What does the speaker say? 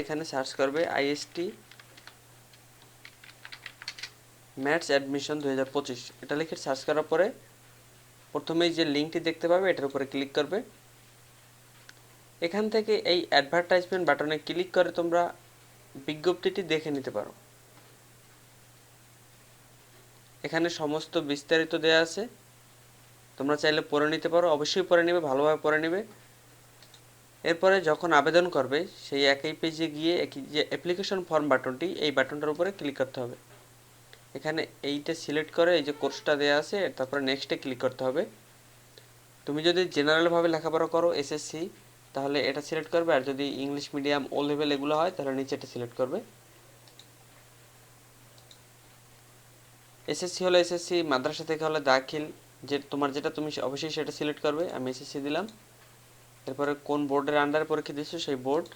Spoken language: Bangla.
এখানে সার্চ করবে আইএসটি ম্যাথস অ্যাডমিশন দু হাজার পঁচিশ। এটা লিখে সার্চ করার পরে প্রথমেই যে লিঙ্কটি দেখতে পাবে, এটার উপরে ক্লিক করবে। এখান থেকে এই অ্যাডভার্টাইজমেন্ট বাটনে ক্লিক করে তোমরা বিজ্ঞপ্তিটি দেখে নিতে পারো। এখানে সমস্ত বিস্তারিত দেওয়া আছে। তোমরা চাইলে পড়ে নিতে পারো। অবশ্যই পড়ে নেবে, ভালোভাবে পড়ে নেবে। এরপরে যখন আবেদন করবে, সেই একই পেজে গিয়ে একই যে অ্যাপ্লিকেশন ফর্ম বাটনটি এই বাটনটার উপরে ক্লিক করতে হবে। এখানে এইটা সিলেক্ট করে এই যে কোর্সটা দেওয়া আছে, তারপরে নেক্সটে ক্লিক করতে হবে। তুমি যদি জেনারেলভাবে লেখাপড়া করো এসএসসি তাহলে এটা সিলেক্ট করবে, আর যদি ইংলিশ মিডিয়াম ও লেভেল এগুলো হয়, তাহলে নিচে এটা সিলেক্ট করবে এসএসসি হলে এসএসসি মাদ্রাসা থেকে হলে দাখিল, যে তোমার যেটা তুমি অবশ্যই সেটা সিলেক্ট করবে। আমি এসএসসি দিলাম। এরপরে কোন বোর্ডের আন্ডারে পরীক্ষা দিচ্ছ সেই বোর্ড